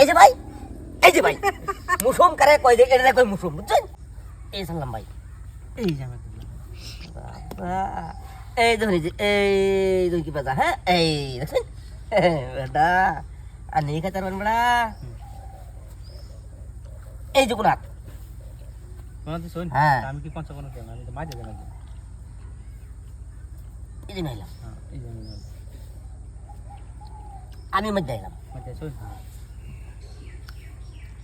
এই যে ভাই এই যে ভাই। মুসুম করে কয় যে এটা কই মুসুম বুঝছেন? এই সালাম ভাই। এই যে এই দেখুন এই যে এই দেখুন কি পাতা হ্যাঁ? এই দেখছেন? বেটা আর নেই খাতে পারবেন বেড়া। এই যে কোনাত হ্যাঁ। আমি কি পঞ্চান্ন আমি তো মাঝে দেন এই যে নাইলাম। এই যে আমি নিলাম। আমি মধ্যে আইলাম মাঝে শোন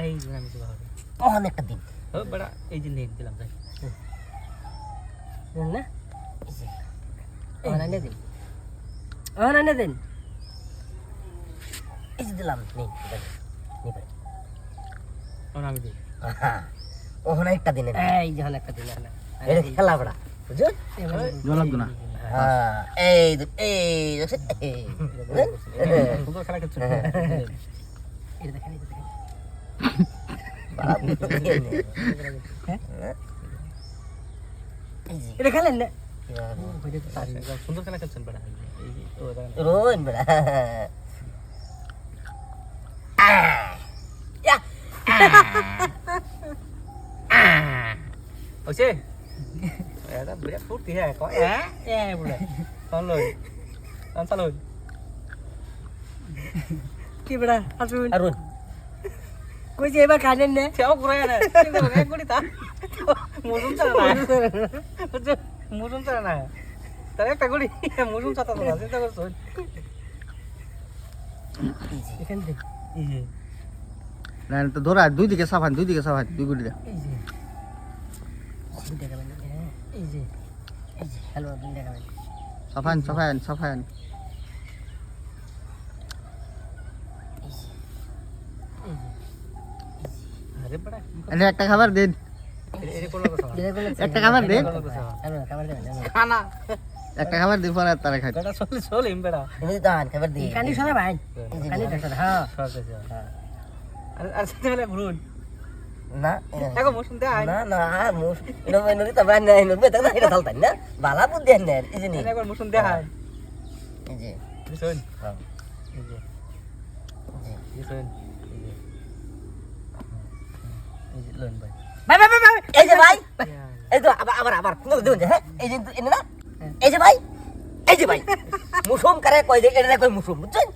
এই যে আমি সিধা হবে Oh, nek kedin. ও বড়া এই যে নেন দিলাম তাই. Oh. Oh, din. Easy dalam nih. kita nih. Nih, Pak. তখন আমি দিই Aha. Oh, naik এই যখন একটা দিন না Ini খেলা বড়া বুঝুন জলাব না হ্যাঁ এই এই এই খেলা খেলছো এটা দেখেন এটা দেখেন বাড়া বুঝতে দিয়ে নে। হ্যাঁ? এই যে, এটা খেলেন না কিভাবে? সুন্দর খেলা খেলছেন বেড়া এই যে ও দেখেন Turun beda. Ah. Ya. ওছে এটা বিরাট ফুর্তি হ্যাঁ কয় হ্যাঁ এ বলে তখন লই তখন চালুই কি বেড়া আসুন Arun. কইছে এবার কাজেন না। সেও ঘুরে না কিন্তু এক কোটি তা মুজুম চালা না। মুজুম চালা না। তার একটা গুড়ি। মুজুম চাতা তো না চিন্তা করছ. এখান থেকে এই যে। না তো ধরা দুই দিকে সাফান দুই দিকে সাফান দুই গুড়ি এই যে। দুই টাকা মানে হ্যাঁ এই যে এই যে হ্যালো দুই টাকা মানে সাফান সাফান সাফান আরে বড়া এনে একটা খাবার দিন এটা এটা একটা খাবার দিন খাবার খানা একটা খাবার দিন পরে তারা খাই চলে চলে বেড়া Ini tahan kabar di. কানি সরে ভাই কানি দেখেন হ্যাঁ আর আর সাথে বেলা ঘুরুন ini. এখন মৌসুম দেয় Na na mus. Ino ino ni taban na ino betul na ino saltan na. Bala pun dia ner. Ini ni. একবার মৌসুম দেখায় Ini. বুঝছেন Oh. এই যে Ini. বুঝছেন এই যে এই যে লন ভাই bye bye bye. Eh je bye. Eh tu abar abar abar. Tunggu dulu je. Eh je ini na. Eh je bye. Eh je bye. Musum kare koi de ini koi musum. Betul?